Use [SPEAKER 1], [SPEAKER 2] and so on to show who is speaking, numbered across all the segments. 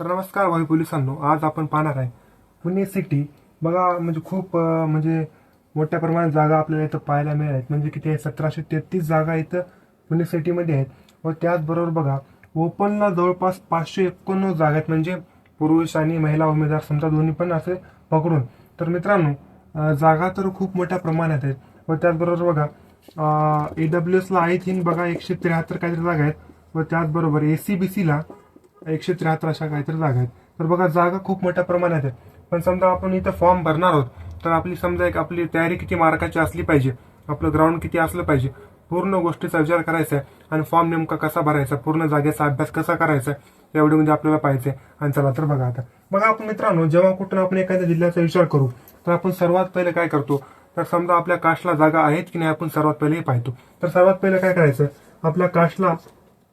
[SPEAKER 1] तर नमस्कार भावी पोलिसांनो आज आपण पाहणार आहे पुणे सिटी बघा म्हणजे खूप म्हणजे मोठ्या प्रमाणात जागा आपल्याला इथं पाहायला मिळाल्या आहेत म्हणजे किती सतराशे तेहतीस जागा इथं पुणे सिटीमध्ये आहेत. व त्याचबरोबर बघा ओपनला जवळपास पाचशे एकोणनव्वद जागा आहेत. म्हणजे पुरुष आणि महिला उमेदवार समजा दोन्ही पण असे पकडून. तर मित्रांनो जागा तर खूप मोठ्या प्रमाणात आहेत. व त्याचबरोबर बघा ए डब्ल्यू एसला आहेत थिंक बघा एकशे त्र्याहत्तर काहीतरी जागा आहेत. व त्याचबरोबर ए सी बी सीला एकशे त्र्याहत्तर अशा काहीतरी जागा आहेत. तर बघा जागा खूप मोठ्या प्रमाणात आहेत. पण समजा आपण इथं फॉर्म भरणार आहोत तर आपली समजा एक आपली तयारी किती मार्काची असली पाहिजे आपलं ग्राउंड किती असलं पाहिजे पूर्ण गोष्टीचा विचार करायचा आहे आणि फॉर्म नेमका कसा भरायचा पूर्ण जागेचा अभ्यास कसा करायचा एवढे म्हणजे आपल्याला पाहिजे आणि चला तर बघा आता. बघा आपण मित्रांनो जेव्हा कुठून आपण एखाद्या जिल्ह्याचा विचार करू तर आपण सर्वात पहिले काय करतो तर समजा आपल्या कास्टला जागा आहेत की नाही आपण सर्वात पहिले पाहतो. तर सर्वात पहिले काय करायचं आपल्या कास्टला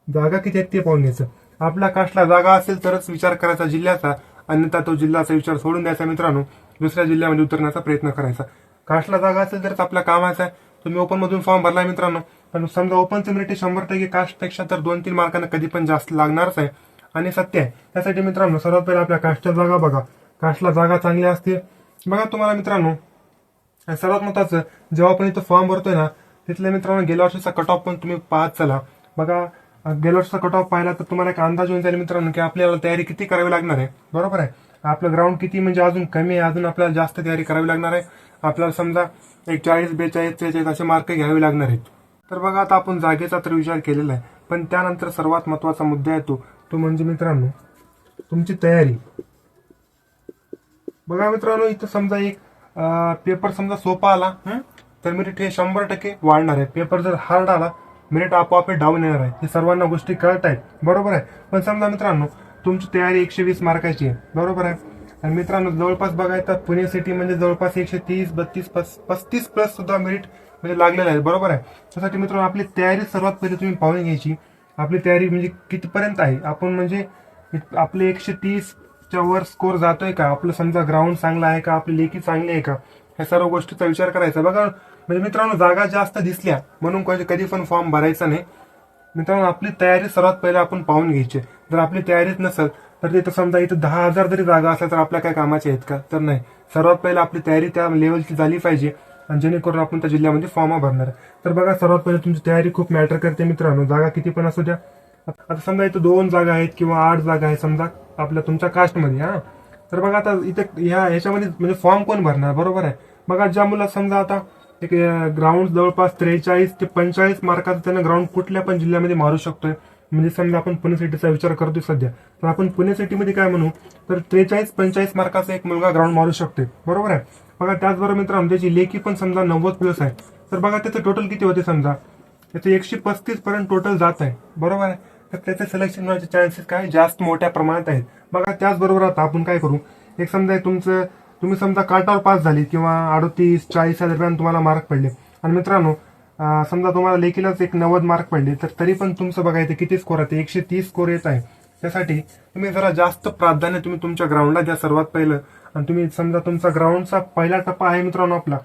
[SPEAKER 1] जागा किती आहेत ते पाहून घ्यायचं. आपल्या कास्टला जागा असेल तरच विचार करायचा जिल्ह्याचा अन्यथा तो जिल्ह्याचा विचार सोडून द्यायचा मित्रांनो. दुसऱ्या जिल्ह्यामध्ये उतरण्याचा प्रयत्न करायचा. कास्टला जागा असेल तरच आपल्या कामाचा आहे. तुम्ही ओपन मधून फॉर्म भरलाय मित्रांनो. पण समजा ओपनचं मेरिट शंभर टक्के कास्टपेक्षा तर दोन तीन मार्कांना कधी पण जास्त लागणारच आहे. आणि सत्य आहे. त्यासाठी मित्रांनो सर्वात पहिले आपल्या कास्टच्या जागा बघा. कास्टला जागा चांगली असते. बघा तुम्हाला मित्रांनो सर्वात महत्वाचं जेव्हा आपण इथं फॉर्म भरतोय ना तिथल्या मित्रांनो गेल्या वर्षीचा कट ऑफ पण तुम्ही पाहत चला. बघा गेल्या कट ऑफ पाहिला तर तुम्हाला एक अंदाज होऊन जाईल मित्रांनो की आपल्याला तयारी किती करावी लागणार आहे. बरोबर आहे? आपलं ग्राउंड किती म्हणजे अजून कमी आहे अजून आपल्याला जास्त तयारी करावी लागणार आहे. आपल्याला समजा एक चाळीस बेचाळीस त्रेचाळीस असे मार्क घ्यावे लागणार आहेत. तर बघा आता आपण जागेचा तर विचार केलेला आहे पण त्यानंतर सर्वात महत्त्वाचा मुद्दा येतो तो. म्हणजे मित्रांनो तुमची तयारी. बघा मित्रांनो इथं समजा एक पेपर समजा सोपा आला तर मी हे शंभर टक्के वाढणार आहे. पेपर जर हार्ड आला मेरिट आपोआप डाऊन येणार आहे. हे सर्वांना गोष्टी कळत आहेत. बरोबर आहे. पण समजा मित्रांनो तुमची तयारी एकशे वीस मार्काची आहे. बरोबर आहे. आणि मित्रांनो जवळपास बघायचं पुणे सिटी म्हणजे जवळपास एकशे तीस बत्तीस पस- पस्तीस प्लस सुद्धा मेरिट म्हणजे लागलेलं आहे. बरोबर आहे. त्यासाठी मित्रांनो आपली तयारी सर्वात पहिले तुम्ही पाहून घ्यायची. आपली तयारी म्हणजे कितीपर्यंत आहे? आपण म्हणजे आपले एकशे तीसच्या वर स्कोर जातोय का? आपलं समजा ग्राउंड चांगला आहे का? आपली लेखी चांगली आहे का? ह्या सर्व गोष्टीचा विचार करायचा. बघा म्हणजे मित्रांनो जागा जास्त दिसल्या म्हणून कधी पण फॉर्म भरायचा नाही. मित्रांनो आपली तयारी सर्वात पहिले आपण पाहून घ्यायची. जर आपली तयारीच नसेल तर तिथं समजा इथं दहा हजार जरी जागा असल्या तर आपल्या काय कामाच्या आहेत का? तर नाही. सर्वात पहिले आपली तयारी त्या लेवलची झाली पाहिजे आणि जेणेकरून आपण त्या जिल्ह्यामध्ये फॉर्म भरणार. आहे. तर बघा सर्वात पहिले तुमची तयारी खूप मॅटर करते मित्रांनो. जागा किती पण असू द्या. आता समजा इथं दोन जागा आहेत किंवा आठ जागा आहेत समजा आपल्या तुमच्या कास्टमध्ये हा. तर बघा आता इथं ह्या ह्याच्यामध्ये म्हणजे फॉर्म कोण भरणार? बरोबर आहे. बघा ज्या मुला समजा आता एक ग्राउंड जवळपास त्रेचाळीस ते पंचेचाळीस मार्काचं त्यांना ग्राउंड कुठल्या पण जिल्ह्यामध्ये मारू शकतोय. म्हणजे समजा आपण पुणे सिटीचा विचार करतोय सध्या. तर आपण पुणे सिटीमध्ये काय म्हणू? तर त्रेचाळीस पंचेचाळीस मार्काचा एक मुलगा ग्राउंड मारू शकते बरोबर आहे? बघा त्याचबरोबर मित्रांनो त्याची लेखी पण समजा नव्वद प्लस आहे. तर बघा त्याचं टोटल किती होते समजा? त्याचं एकशे पस्तीस पर्यंत टोटल जात आहे. बरोबर आहे? तर त्याचे सिलेक्शन व्हायचे चान्सेस काय? जास्त मोठ्या प्रमाणात आहेत. बघा त्याचबरोबर आता आपण काय करू? एक समजा तुमचं तुम्ही समजा काटावर पास झाली किंवा अडतीस चाळीसच्या दरम्यान तुम्हाला मार्क पडले. आणि मित्रांनो समजा तुम्हाला लेखीलाच एक नव्वद मार्क पडले तर तरी पण तुमचं बघा इथे किती स्कोर आहे एकशे तीस स्कोर येत आहे. त्यासाठी तुम्ही जरा जास्त प्राधान्य तुम्ही तुमच्या ग्राउंडला द्या सर्वात पहिलं. आणि तुम्ही समजा तुमचा ग्राउंडचा पहिला टप्पा आहे मित्रांनो आपला.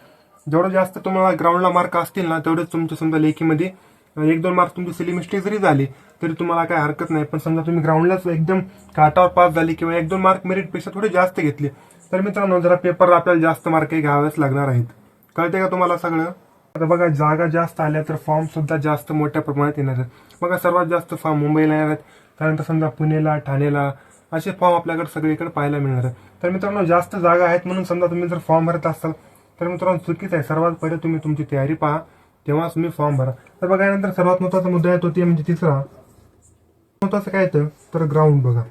[SPEAKER 1] जेवढं जास्त तुम्हाला ग्राउंडला मार्क असतील ना तेवढेच तुमच्या समजा लेखीमध्ये एक दोन मार्क तुमची सिली मिस्टेक जरी झाली तरी तुम्हाला काय हरकत नाही. पण समजा तुम्ही ग्राउंडलाच एकदम काटावर पास झाली किंवा एक दोन मार्क मेरिटपेक्षा थोडे जास्त घेतले तर मित्रांनो जरा पेपरला आपल्याला जास्त मार्कही घ्यावेच लागणार आहेत. कळते का तुम्हाला सगळं? आता बघा जागा जास्त आल्या तर फॉर्म सुद्धा जास्त मोठ्या प्रमाणात येणार आहेत. बघा सर्वात जास्त फॉर्म मुंबईला येणार आहेत. त्यानंतर समजा पुणेला ठाणेला असे फॉर्म आपल्याकडे सगळीकडे पाहायला मिळणार आहेत. तर मित्रांनो जास्त जागा आहेत म्हणून समजा तुम्ही जर फॉर्म भरत असाल तर मित्रांनो चुकीच आहे. सर्वात पहिले तुम्ही तुमची तयारी पहा. तेव्हाच तुम्ही फॉर्म भरा. तर बघा यानंतर सर्वात महत्त्वाचा मुद्दा येतो ते म्हणजे तिसरा. महत्वाचं काय येतं तर ग्राउंड बघा.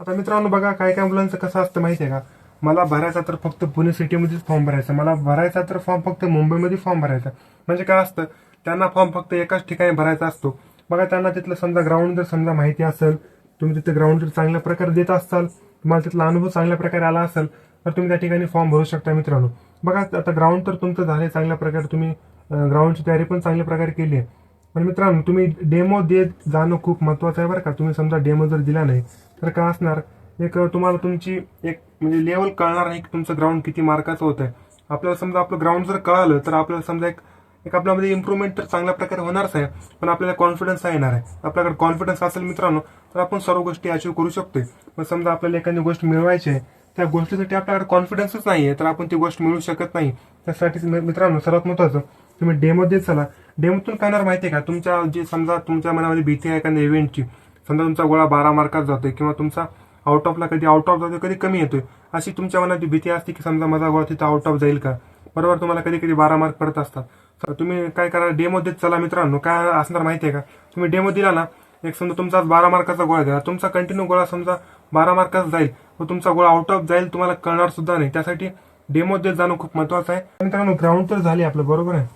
[SPEAKER 1] आता मित्रांनो बघा काय काय मुलांचं कसं असतं माहिती आहे का? मला भरायचा तर फक्त पुणे सिटीमध्येच फॉर्म भरायचा. मला भरायचा तर फॉर्म फक्त मुंबईमध्ये फॉर्म भरायचा. म्हणजे काय असतं? त्यांना फॉर्म फक्त एकाच ठिकाणी भरायचा असतो. बघा त्यांना तिथलं समजा ग्राउंड जर समजा माहिती असेल तुम्ही तिथे ग्राउंड जर चांगल्या प्रकारे देत असाल तुम्हाला तिथला अनुभव चांगल्या प्रकारे आला असेल तर तुम्ही त्या ठिकाणी फॉर्म भरू शकता मित्रांनो. बघा आता ग्राउंड तर तुमचं झालं चांगल्या प्रकारे. तुम्ही ग्राउंडची तयारी पण चांगल्या प्रकारे केली आहे. पण मित्रांनो तुम्ही डेमो देत जाणं खूप महत्वाचं आहे बरं का. तुम्ही समजा डेमो जर दिला नाही तर काय असणार? एक तुम्हाला तुमची एक म्हणजे लेवल कळणार नाही की तुमचं ग्राउंड किती मार्काचं होतं आहे आपल्याला समजा आपलं ग्राउंड जर कळालं तर आपल्याला समजा एक एक आपल्यामध्ये इम्प्रूव्हमेंट तर चांगल्या प्रकारे होणारच आहे पण आपल्याला कॉन्फिडन्स येणार आहे. आपल्याकडे कॉन्फिडन्स असेल मित्रांनो तर आपण सर्व गोष्टी अचीव्ह करू शकतोय. पण समजा आपल्याला एखादी गोष्ट मिळवायची आहे त्या गोष्टीसाठी आपल्याकडे कॉन्फिडन्सच नाही आहे तर आपण ती गोष्ट मिळू शकत नाही. त्यासाठी मित्रांनो सर्वात महत्वाचं तुम्ही डेमो देत चला. डेमोतून काय होणार आहे का? तुमच्या जे समजा तुमच्या मनामध्ये भीती आहे एखाद्या इव्हेंटची समजा तुमचा गोळा बारा मार्कात जातोय किंवा तुमचा आउट ऑफला कधी आउट ऑफ जातोय कधी कमी येतोय अशी तुमच्या मनात भीती असते की समजा माझा गोळा तिथं आउट ऑफ जाईल का? बरोबर तुम्हाला कधी कधी बारा मार्क पडत असतात. तर तुम्ही काय करा डेमो देत चला मित्रांनो. काय असणार माहिती आहे का? तुम्ही डेमो दिला ना एक समजा तुमचा बारा मार्काचा गोळा गेला तुमचा कंटिन्यू गोळा समजा बारा मार्काचा जाईल. व तुमचा गोळा आउट ऑफ जाईल तुम्हाला कळणार सुद्धा नाही. त्यासाठी डेमो देत जाणं खूप महत्वाचं आहे. मित्रांनो ग्राउंड तर झाली आपलं बरोबर आहे?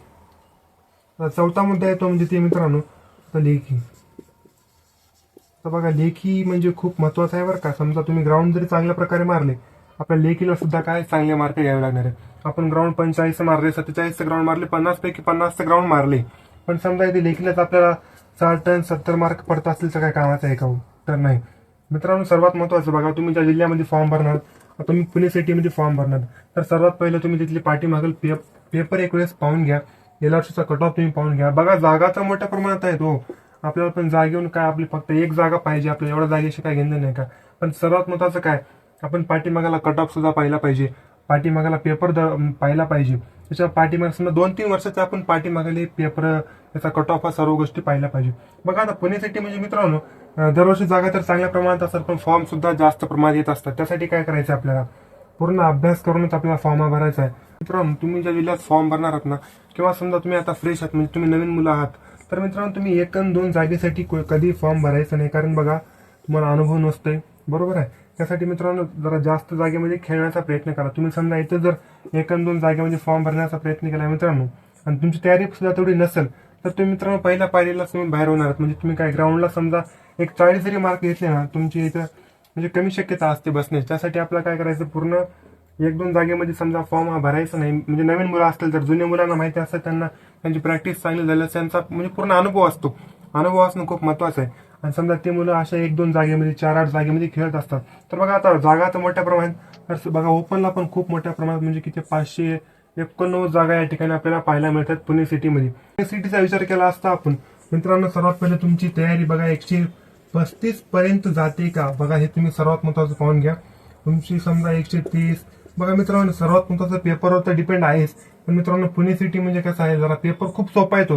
[SPEAKER 1] चौथा मुद्दा येतो म्हणजे ते मित्रांनो लेखी तर बघा लेखी म्हणजे खूप महत्वाचं आहे बरं का. समजा तुम्ही ग्राउंड जरी चांगल्या प्रकारे मारले आपल्या लेखीला सुद्धा काय चांगले मार्क घ्यावे लागणार आहे आपण ग्राउंड पंचेचाळीस मारले सत्तेचाळीसचं ग्राउंड मारले पन्नास पैकी पन्नासचं ग्राउंड मारले. पण समजा इथे लेखीलाच आपल्याला साठ टन सत्तर मार्क पडत असतील तर काय कामाचं आहे का हो? तर नाही. मित्रांनो सर्वात महत्वाचं बघा तुम्ही ज्या जिल्ह्यामध्ये फॉर्म भरणार तुम्ही पुणे सिटीमध्ये फॉर्म भरणार तर सर्वात पहिलं तुम्ही तिथली पाठीमागेल पेप पेपर एक वेळेस पाहून घ्या. गेल्या वर्षीचा कट ऑफ तुम्ही पाहून घ्या. बघा जागा तर मोठ्या प्रमाणात आहेत हो. आपल्याला पण जागेहून काय आपली फक्त एक जागा पाहिजे आपल्याला एवढ्या जागेशी काय घेणं नाही का? पण सर्वात महत्वाचं काय? आपण पाठीमागाला कट ऑफ सुद्धा पाहिला पाहिजे. पाठीमागाला पेपर द पाहिला पाहिजे. त्याच्या पाठीमाग समजा दोन तीन वर्षाचे आपण पाठीमागाले पेपर त्याचा कट ऑफ हा सर्व गोष्टी पाहिल्या पाहिजे. बघा आता पुणे सिटी म्हणजे मित्रांनो दरवर्षी जागा तर चांगल्या प्रमाणात असतात पण फॉर्म सुद्धा जास्त प्रमाणात येत असतात. त्यासाठी काय करायचं आपल्याला? पूर्ण अभ्यास करूनच आपल्याला फॉर्म भरायचा आहे. मित्रांनो तुम्ही ज्या जिल्ह्यात फॉर्म भरणार आहात ना किंवा समजा तुम्ही आता फ्रेश आहात म्हणजे तुम्ही नवीन मुलं आहात तर मित्रांनो तुम्ही एक दोन जागेसाठी कधी फॉर्म भरायचं नाही. कारण बघा तुम्हाला अनुभव नसतोय. बरोबर आहे? त्यासाठी मित्रांनो जरा जास्त जागेमध्ये खेळण्याचा प्रयत्न करा. तुम्ही समजा इथं जर एक दोन जागेमध्ये फॉर्म भरण्याचा प्रयत्न केला मित्रांनो आणि तुमची तयारी सुद्धा तेवढी नसेल तर तुम्ही मित्रांनो पहिल्या पायरीला तुम्ही बाहेर होणार म्हणजे तुम्ही काय ग्राउंडला समजा एक चाळीस जरी मार्क घेतले ना तुमची इथं म्हणजे कमी शक्यता असते बसण्याची. त्यासाठी आपल्याला काय करायचं पूर्ण एक दोन जागेमध्ये समजा फॉर्म हा भरायचा नाही. म्हणजे नवीन मुलं असतील तर जुन्या मुलांना माहिती असतं त्यांना त्यांची प्रॅक्टिस चांगली झाली त्यांचा म्हणजे पूर्ण अनुभव असतो. अनुभव असणं खूप महत्वाचं आहे. आणि समजा ते मुलं अशा एक दोन जागेमध्ये चार आठ जागेमध्ये खेळत असतात. तर बघा आता जागा तर मोठ्या प्रमाणात तर बघा ओपनला पण खूप मोठ्या प्रमाणात म्हणजे किती पाचशे एकोणनव्वद जागा या ठिकाणी आपल्याला पाहायला मिळतात पुणे सिटीमध्ये. पुणे सिटीचा विचार केला असता आपण मित्रांनो सर्वात पहिले तुमची तयारी बघा एकशे पस्तीस पर्यंत जाते का? बघा हे तुम्ही सर्वात महत्वाचं पाहून घ्या. तुमची समजा एकशे तीस. बघा मित्रांनो सर्वात महत्वाचं पेपरवर तर डिपेंड आहेच. पण मित्रांनो पुणे सिटी म्हणजे कसं आहे जरा पेपर खूप सोपा येतो.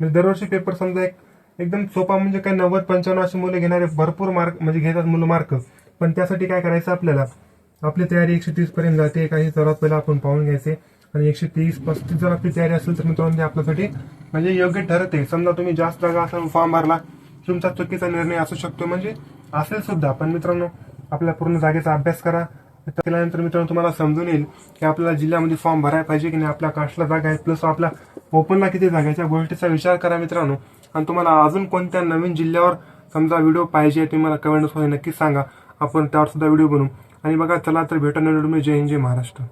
[SPEAKER 1] म्हणजे दरवर्षी पेपर समजा एक एकदम सोपा म्हणजे काय नव्वद पंच्याण्णव अशी मुलं घेणारे भरपूर मार्क म्हणजे घेतात मुलं मार्क पण त्यासाठी काय करायचं आपल्याला? आपली तयारी एकशे तीस पर्यंत जाते काही सर्वात पहिला आपण पाहून घ्यायचे. आणि एकशे तीस पस्तीस जर आपली तयारी असेल तर मित्रांनो ते आपल्यासाठी म्हणजे योग्य ठरते. समजा तुम्ही जास्त जागा असा फॉर्म भरला तुमचा चुकीचा निर्णय असू शकतो. म्हणजे असेल सुद्धा. पण मित्रांनो आपल्या पूर्ण जागेचा अभ्यास करा. केल्यानंतर मित्रांनो तुम्हाला समजून येईल की आपल्याला जिल्ह्यामध्ये फॉर्म भरायला पाहिजे की नाही. आपल्या कास्टला जागा आहे. प्लस आपल्या ओपनला किती जागा आहे? त्या गोष्टीचा विचार करा मित्रांनो. आणि तुम्हाला अजून कोणत्या नवीन जिल्ह्यावर समजा व्हिडिओ पाहिजे तुम्ही मला कमेंट्समध्ये नक्कीच सांगा. आपण त्यावर सुद्धा व्हिडिओ बनवू. आणि बघा चला तर भेटून जय हिंद जय महाराष्ट्र.